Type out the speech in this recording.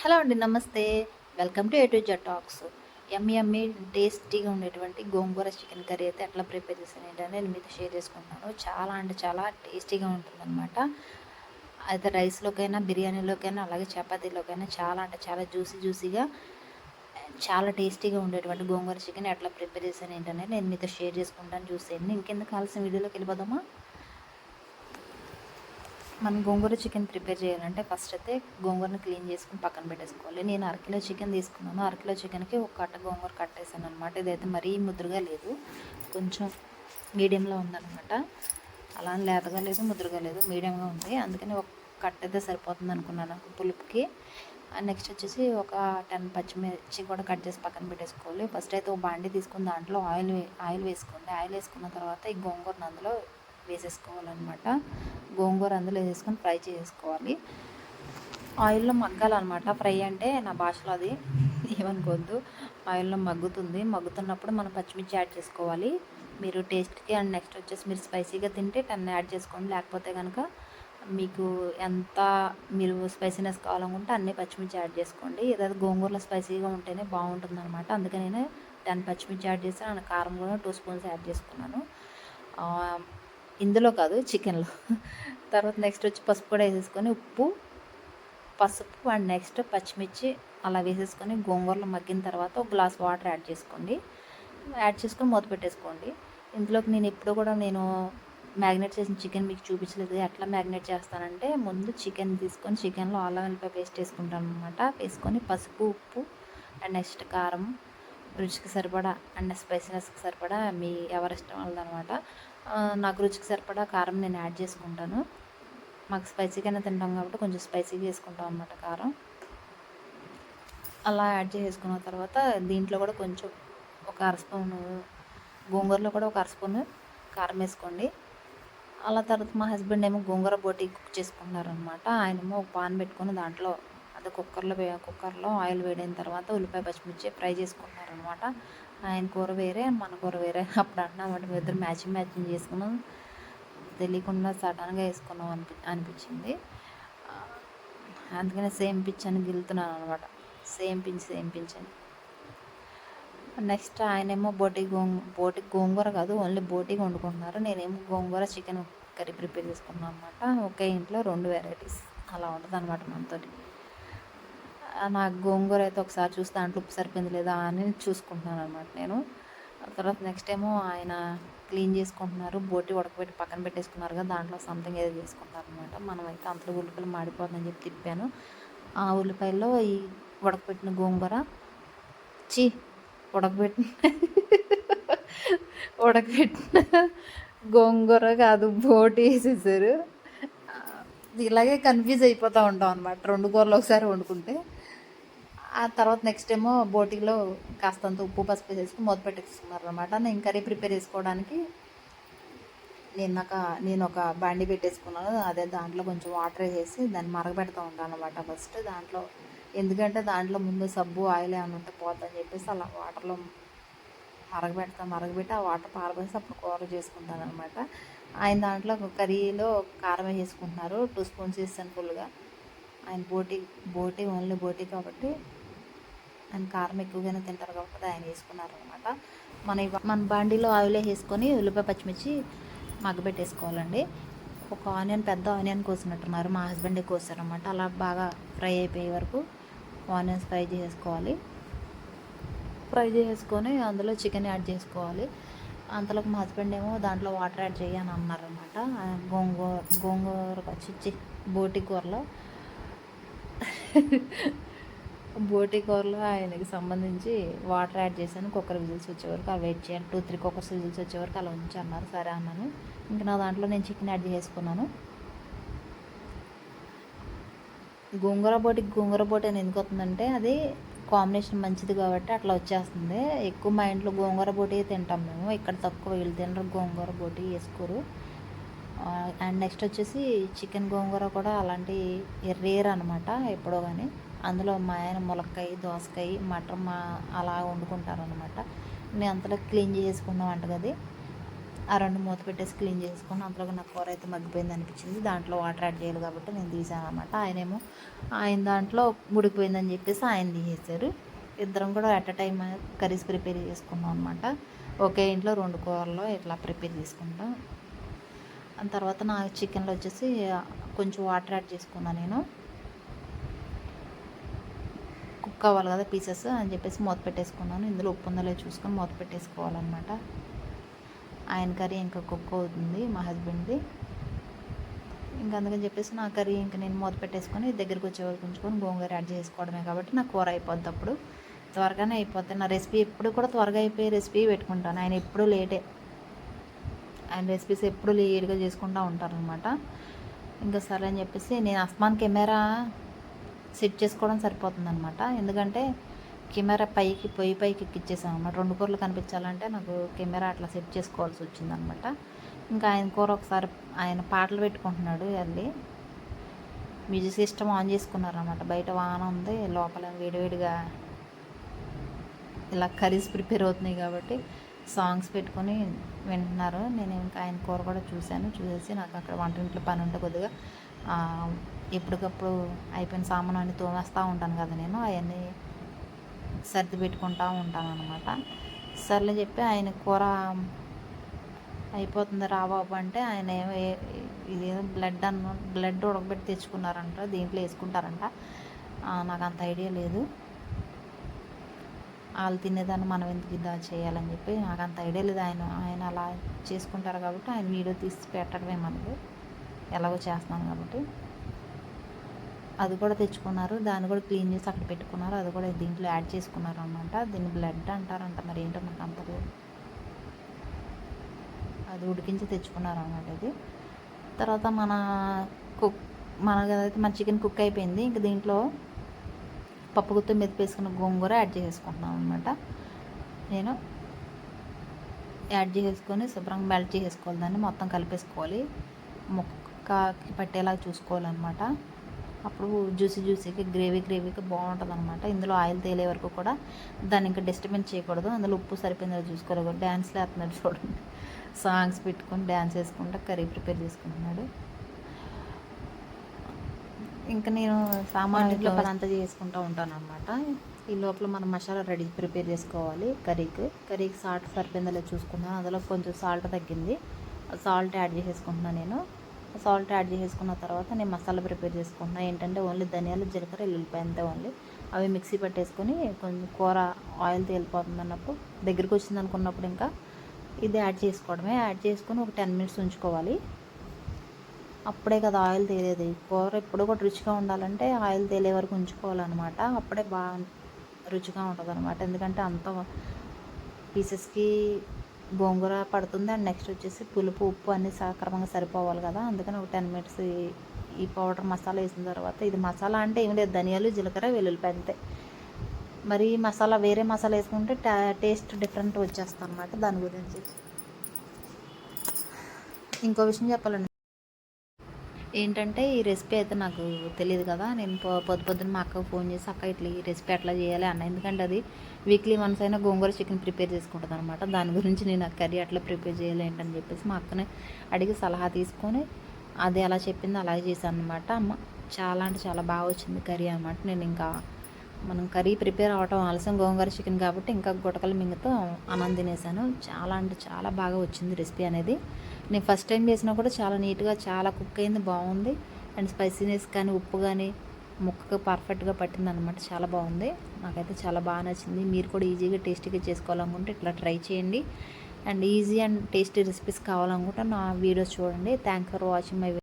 Hello అండి నమస్తే. Welcome to A to Z talks ఎమ్మి టేస్టీగా ఉండేటువంటి గోంగూర చికెన్ కర్రీ అయితే ఎట్లా ప్రిపేర్ చేశాను ఏంటంటే నేను మీతో షేర్ చేసుకుంటున్నాను. చాలా అంటే చాలా టేస్టీగా ఉంటుందన్నమాట. అయితే రైస్లోకైనా బిర్యానీలోకైనా అలాగే చపాతీలోకైనా చాలా అంటే చాలా జ్యూసీ జ్యూసీగా చాలా టేస్టీగా ఉండేటువంటి గోంగూర చికెన్ ఎట్లా ప్రిపేర్ చేశాను ఏంటనే నేను మీతో షేర్ చేసుకుంటాను. చూసేయండి. ఇంకెందుకు కావాల్సిన వీడియోలోకి వెళ్ళిపోదామా? మనం గోంగూర చికెన్ ప్రిపేర్ చేయాలంటే ఫస్ట్ అయితే గోంగూరని క్లీన్ చేసుకుని పక్కన పెట్టేసుకోవాలి. నేను అరకిలో చికెన్ తీసుకున్నాను. అరకిలో చికెన్కి ఒక కట్ట గోంగూర కట్టేసాను అనమాట ఇదైతే మరీ ముద్రగా లేదు. కొంచెం మీడియంలో ఉందన్నమాట. అలా అని లేతగా లేదు ముద్రగా లేదు మీడియంగా ఉంది. అందుకని ఒక కట్ట అయితే సరిపోతుంది అనుకున్నాను పులుపుకి. నెక్స్ట్ వచ్చేసి ఒక టెన్ పచ్చిమిర్చి కూడా కట్ చేసి పక్కన పెట్టేసుకోవాలి. ఫస్ట్ అయితే ఒక బాండి తీసుకుని దాంట్లో ఆయిల్ ఆయిల్ వేసుకోండి. ఆయిల్ వేసుకున్న తర్వాత ఈ గోంగూరను అందులో వేసేసుకోవాలన్నమాట. గోంగూర అందులో వేసేసుకొని ఫ్రై చేసుకోవాలి ఆయిల్లో మగ్గాలన్నమాట. ఫ్రై అంటే నా భాషలో అది ఏమనుకోవద్దు. ఆయిల్లో మగ్గుతుంది. మగ్గుతున్నప్పుడు మనం పచ్చిమిర్చి యాడ్ చేసుకోవాలి. మీరు టేస్ట్కి అండ్ నెక్స్ట్ వచ్చేసి మీరు స్పైసీగా తింటే టెన్ యాడ్ చేసుకోండి. లేకపోతే కనుక మీకు ఎంత మీరు స్పైసీనెస్ కావాలనుకుంటే అన్ని పచ్చిమిర్చి యాడ్ చేసుకోండి. ఏదైతే గోంగూరలో స్పైసీగా ఉంటేనే బాగుంటుంది అనమాట అందుకని నేను టెన్ పచ్చిమిర్చి యాడ్ చేస్తాను కారం కూడా టూ స్పూన్స్ యాడ్ చేసుకున్నాను. ఇందులో కాదు చికెన్లో. తర్వాత నెక్స్ట్ వచ్చి పసుపు కూడా వేసేసుకొని ఉప్పు పసుపు అండ్ నెక్స్ట్ పచ్చిమిర్చి అలా వేసేసుకొని గోంగూరలో మగ్గిన తర్వాత ఒక గ్లాస్ వాటర్ యాడ్ చేసుకోండి. యాడ్ చేసుకొని మూత పెట్టేసుకోండి. ఇందులోకి నేను ఎప్పుడు కూడా నేను మ్యాగ్నేట్ చేసిన చికెన్ మీకు చూపించలేదు. ఎట్లా మ్యాగ్నేట్ చేస్తానంటే ముందు చికెన్ తీసుకొని చికెన్లో అల్లం వెల్లిపాయ పేస్ట్ వేసుకుంటాను అనమాట వేసుకొని పసుపు ఉప్పు అండ్ నెక్స్ట్ కారం రుచికి సరిపడా అండ్ స్పైసీనెస్కి సరిపడా మీ ఎవరిష్టం వాళ్ళదనమాట నాకు రుచికి సరిపడా కారం నేను యాడ్ చేసుకుంటాను. మాకు స్పైసీగానే తింటాం కాబట్టి కొంచెం స్పైసీగా వేసుకుంటాం అనమాట కారం. అలా యాడ్ చేసుకున్న తర్వాత దీంట్లో కూడా కొంచెం ఒక అర స్పూను గోంగూరలో కూడా ఒక అర స్పూన్ కారం వేసుకోండి. అలా తర్వాత మా హస్బెండ్ ఏమో గోంగూర బోటి కుక్ చేసుకుంటున్నారు అనమాట ఆయనేమో ఒక పాన్ పెట్టుకొని దాంట్లో అది కుక్కర్లో కుక్కర్లో ఆయిల్ వేడిన తర్వాత ఉల్లిపాయ పచ్చిమిర్చి ఫ్రై చేసుకుంటున్నారనమాట ఆయన కూర వేరే మన కూర వేరే. అప్పుడు అంటున్నామంటే మేము ఇద్దరు మ్యాచింగ్ మ్యాచింగ్ చేసుకున్నాం. తెలియకుండా సడన్గా వేసుకున్నాం అనిపి అనిపించింది. అందుకనే సేమ్ పిచ్ అని గెలుతున్నాను అనమాట సేమ్ పించ్ సేమ్ పించ్ అని. నెక్స్ట్ ఆయనేమో బోటి గోంగ బోటి గోంగూర కాదు ఓన్లీ బోటికి వండుకుంటున్నారు. నేనేమో గోంగూర చికెన్ కర్రీ ప్రిపేర్ చేసుకున్నాను అనమాట ఒకే ఇంట్లో రెండు వెరైటీస్. అలా ఉంటుంది అనమాట మనతోటి. నాకు గోంగూర అయితే ఒకసారి చూస్తే దాంట్లో ఉప్పు సరిపోయింది లేదా అని చూసుకుంటున్నాను అనమాట నేను తర్వాత నెక్స్ట్ ఏమో ఆయన క్లీన్ చేసుకుంటున్నారు బోటి ఉడకబెట్టి పక్కన పెట్టేసుకున్నారు కదా దాంట్లో సంథింగ్ ఏదో చేసుకుంటారు అనమాట మనమైతే అంతలో ఉల్లిపాయలు మాడిపోతుందని చెప్పి తిప్పాను. ఆ ఉల్లిపాయల్లో ఈ ఉడకబెట్టిన గోంగూర చీ ఉడకబెట్టిన ఉడకబెట్టిన గోంగూర కాదు బోటి వేసేసారు. ఇలాగే కన్ఫ్యూజ్ అయిపోతూ ఉంటాం అనమాట రెండు కూరలు ఒకసారి వండుకుంటే. ఆ తర్వాత నెక్స్ట్ ఏమో బోటిలో కాస్తంత ఉప్పు పసుపు వేసుకుని మూత పెట్టేసుకున్నారు అనమాట నేను కర్రీ ప్రిపేర్ చేసుకోవడానికి నేను ఒక నేను ఒక బండి పెట్టేసుకున్నాను. అదే దాంట్లో కొంచెం వాటర్ వేసి దాన్ని మరగబెడతా ఉంటాను అనమాట ఫస్ట్ దాంట్లో. ఎందుకంటే దాంట్లో ముందు సబ్బు ఆయిల్ ఏమైనా ఉంటే పోద్దని చెప్పేసి అలా వాటర్లో మరగబెడతా మరగబెట్టి ఆ వాటర్ పారబోసి అప్పుడు కూర చేసుకుంటాను అనమాట ఆయన దాంట్లో కర్రీలో కారం వేసుకుంటున్నారు. టూ స్పూన్స్ వేసాను ఫుల్గా. ఆయన బోటి బోటి ఓన్లీ బోటి కాబట్టి దాని కారం ఎక్కువగానే తింటారు కాబట్టి ఆయన వేసుకున్నారు అనమాట మన మన బండిలో ఆయిల్ వేసుకొని ఉల్లిపాయ పచ్చిమిర్చి మగ్గబెట్టేసుకోవాలండి. ఒక ఆనియన్ పెద్ద ఆనియన్ కోసినట్టున్నారు. మా హస్బెండే కోసారనమాట అలా బాగా ఫ్రై అయిపోయే వరకు ఆనియన్స్ ఫ్రై చేసుకోవాలి ఫ్రై చేసుకొని అందులో చికెన్ యాడ్ చేసుకోవాలి. అంతలోకి మా హస్బెండ్ ఏమో దాంట్లో వాటర్ యాడ్ చేయని అన్నారనమాట గోంగూర గోంగూర వచ్చి బోటి కూరలో. బోటి కూరలో ఆయనకి సంబంధించి వాటర్ యాడ్ చేశాను. కుక్కర్ విజిల్స్ వచ్చే వరకు అవి వెయిట్ చేయాలి. టూ త్రీ కుక్కర్స్ విజిల్స్ వచ్చే వరకు అలా ఉంచి అన్నారు సరే అన్నాను. ఇంకా నా దాంట్లో నేను చికెన్ యాడ్ చేసుకున్నాను. గోంగూర బోటికి గోంగూర బోటి అని ఎందుకు వస్తుందంటే అది కాంబినేషన్ మంచిది కాబట్టి అట్లా వచ్చేస్తుంది. ఎక్కువ మా ఇంట్లో గోంగూర బోటి తింటాం మేము. ఇక్కడ తక్కువ వీళ్ళు తినరు గోంగూర బోటి వేసుకోరు. అండ్ నెక్స్ట్ వచ్చేసి చికెన్ గోంగూర కూడా అలాంటి రేర్ అనమాట ఎప్పుడో కానీ అందులో మా ఆయన ములక్కాయ దోసకాయ మటన్ మా అలా వండుకుంటారు అనమాట నేను అంతలో క్లీన్ చేసుకున్న వంటగది. ఆ రెండు మూత పెట్టేసి క్లీన్ చేసుకుని అంతలోకి నా కూర అయితే మగ్గిపోయింది అనిపించింది. దాంట్లో వాటర్ యాడ్ చేయాలి కాబట్టి నేను తీసాను అనమాట ఆయనేమో ఆయన దాంట్లో ముడిపోయిందని చెప్పేసి ఆయన తీసేశారు. ఇద్దరం కూడా at a time curries prepare చేసుకున్నాం అనమాట ఒకే ఇంట్లో రెండు కూరలు ఇట్లా ప్రిపేర్ చేసుకుంటాం. ఆ తర్వాత నా చికెన్లో వచ్చేసి కొంచెం వాటర్ యాడ్ చేసుకున్నాను నేను. కుక్ కదా పీసెస్ అని చెప్పేసి మూత పెట్టేసుకున్నాను. ఇందులో ఉప్పు ఉందో చూసుకొని మూత పెట్టేసుకోవాలన్నమాట. ఆయన కర్రీ ఇంకా కుక్ అవుతుంది మా హస్బెండ్ది. ఇంకా అందుకని చెప్పేసి నా కర్రీ ఇంకా నేను మూత పెట్టేసుకొని దగ్గరికి వచ్చే వరకు ఉంచుకొని గోంగూర యాడ్ చేసుకోవడమే కాబట్టి నా కూర అయిపోద్ది అప్పుడు. త్వరగానే అయిపోద్ది. నా రెసిపీ ఎప్పుడు కూడా త్వరగా అయిపోయే రెసిపీ పెట్టుకుంటాను. ఆయన ఎప్పుడు లేటే. ఆయన రెసిపీస్ ఎప్పుడు లేట్గా చేసుకుంటూ ఉంటారనమాట ఇంకా సరే అని చెప్పేసి నేను అస్మాన్ కెమెరా సెట్ చేసుకోవడం సరిపోతుంది అనమాట ఎందుకంటే కెమెరా పైకి పొయ్యి పైకి ఎక్కిచ్చేసాం అనమాట రెండు కూరలు కనిపించాలంటే నాకు కెమెరా అట్లా సెట్ చేసుకోవాల్సి వచ్చిందనమాట ఇంకా ఆయన కూర ఒకసారి ఆయన పాటలు పెట్టుకుంటున్నాడు వెళ్ళి మ్యూజిక్ సిస్టమ్ ఆన్ చేసుకున్నారనమాట బయట వాన ఉంది లోపల వేడివేడిగా ఇలా కర్రీస్ ప్రిపేర్ అవుతున్నాయి కాబట్టి సాంగ్స్ పెట్టుకొని వింటున్నారు. నేను ఇంకా ఆయన కూర కూడా చూశాను. చూసేసి నాకు అక్కడ వంటింట్లో పని ఉంటే కొద్దిగా ఎప్పటికప్పుడు అయిపోయిన సామాను అన్ని తోమేస్తూ ఉంటాను కదా నేను అవన్నీ సర్ది పెట్టుకుంటూ ఉంటాను అనమాట సర్లే చెప్పి ఆయన కూర అయిపోతుంది రాబాబు అంటే ఆయన ఏమో ఇదేదో బ్లడ్ అన్న బ్లడ్ ఉడకబెట్టి తెచ్చుకున్నారంట దీంట్లో వేసుకుంటారంట. నాకు అంత ఐడియా లేదు. వాళ్ళు తినేదాన్ని మనం ఎందుకు ఇదా చేయాలని చెప్పి నాకు అంత ఐడియా లేదు. ఆయన ఆయన అలా చేసుకుంటారు కాబట్టి ఆయన వీడియో తీసి పెట్టడమే మనకు ఎలాగో చేస్తున్నాను కాబట్టి. అది కూడా తెచ్చుకున్నారు. దాన్ని కూడా క్లీన్ చేసి అక్కడ పెట్టుకున్నారు. అది కూడా దీంట్లో యాడ్ చేసుకున్నారు అనమాట దీన్ని బ్లడ్ అంటారంట. మరి ఏంటో మనకు అంత అది ఉడికించి తెచ్చుకున్నారు అనమాట ఇది. తర్వాత మన కుక్ మన అయితే మన చికెన్ కుక్ అయిపోయింది. ఇంక దీంట్లో పప్పు గుత్త వేసుకున్న గోంగూర యాడ్ చేసేసుకుంటున్నాను అనమాట నేను యాడ్ చేసేసుకొని శుభ్రంగా మెల్ట్ చేసేసుకోవాలి దాన్ని మొత్తం కలిపేసుకోవాలి. ముక్కకి పట్టేలాగా చూసుకోవాలన్నమాట. అప్పుడు జ్యూసీ జ్యూసీకి గ్రేవీ గ్రేవీకి బాగుంటుంది అనమాట ఇందులో ఆయిల్ తేలే వరకు కూడా దాన్ని ఇంకా డిస్టర్బెన్స్ చేయకూడదు. అందులో ఉప్పు సరిపోయిందో చూసుకోవాలి డ్యాన్స్ వేస్తున్నాడు చూడండి. సాంగ్స్ పెట్టుకొని డ్యాన్స్ వేసుకుంటా కర్రీ ప్రిపేర్ చేసుకుంటున్నాడు. ఇంకా నేను సామాన్ ఇంట్లో పని అంతా చేసుకుంటూ ఉంటాను అనమాట ఈ లోపల మనం మసాలా రెడీ ప్రిపేర్ చేసుకోవాలి కర్రీకి. కర్రీకి సాల్ట్ సరిపోయిందో చూసుకున్నాను అందులో కొంచెం సాల్ట్ తగ్గింది. సాల్ట్ యాడ్ చేసేసుకుంటున్నాను నేను. సాల్ట్ యాడ్ చేసుకున్న తర్వాత నేను మసాలా ప్రిపేర్ చేసుకుంటున్నాను ఏంటంటే ఓన్లీ ధనియాలు జీలకర్ర ఎల్లుల్లిపాయ అంతే ఓన్లీ. అవి మిక్సీ పట్టేసుకొని కొంచెం కూర ఆయిల్ తేలిపోతుంది అన్నప్పుడు దగ్గరికి వచ్చింది అనుకున్నప్పుడు ఇంకా ఇది యాడ్ చేసుకోవడమే. యాడ్ చేసుకొని ఒక టెన్ మినిట్స్ ఉంచుకోవాలి. అప్పుడే కదా ఆయిల్ తేలేది. కూర ఎప్పుడు కూడా రుచిగా ఉండాలంటే ఆయిల్ తేలే వరకు ఉంచుకోవాలన్నమాట. అప్పుడే బాగా రుచిగా ఉంటుంది అనమాట ఎందుకంటే అంత పీసెస్కి గోంగూర పడుతుంది. అండ్ నెక్స్ట్ వచ్చేసి పులుపు ఉప్పు అన్నీ సక్రమంగా సరిపోవాలి కదా. అందుకని ఒక టెన్ మినిట్స్ ఈ పౌడర్ మసాలా వేసిన తర్వాత ఇది మసాలా అంటే ఏం లేదు. ధనియాలు జీలకర్ర వెల్లుల్లిపాయ అంతే. మరి మసాలా వేరే మసాలా వేసుకుంటే టేస్ట్ డిఫరెంట్ వచ్చేస్తుంది అనమాట దాని గురించి. ఇంకో విషయం చెప్పాలండి ఏంటంటే ఈ రెసిపీ అయితే నాకు తెలియదు కదా. నేను పొ- పొద్దు పొద్దున్న మా అక్కకు ఫోన్ చేసి అక్క ఇట్లా ఈ రెసిపీ ఎట్లా చేయాలి? అన్న. ఎందుకంటే అది వీక్లీ వన్స్ అయినా గోంగూర చికెన్ ప్రిపేర్ చేసుకుంటుంది అనమాట దాని గురించి నేను ఆ కర్రీ అట్లా ప్రిపేర్ చేయాలి ఏంటని చెప్పేసి మా అక్కని అడిగి సలహా తీసుకొని అది ఎలా చెప్పింది అలాగే చేశాను అనమాట అమ్మ చాలా అంటే చాలా బాగా వచ్చింది కర్రీ అనమాట నేను ఇంకా మనం కర్రీ ప్రిపేర్ అవటం ఆలస్యం గోంగూర చికెన్ కాబట్టి ఇంకా గుటకల మింగతో అన్నం తినేసాను. చాలా అంటే చాలా బాగా వచ్చింది రెసిపీ అనేది. నేను ఫస్ట్ టైం చేసినా కూడా చాలా నీట్గా చాలా కుక్ అయింది బాగుంది. అండ్ స్పైసీనెస్ కానీ ఉప్పు కానీ ముక్కకు పర్ఫెక్ట్గా పట్టింది అనమాట చాలా బాగుంది. నాకైతే చాలా బాగా నచ్చింది. మీరు కూడా ఈజీగా టేస్టీగా చేసుకోవాలనుకుంటే ఇట్లా ట్రై చేయండి. And easy and tasty recipes కావాలనుకుంటే నా వీడియోస్ చూడండి. Thank for watching my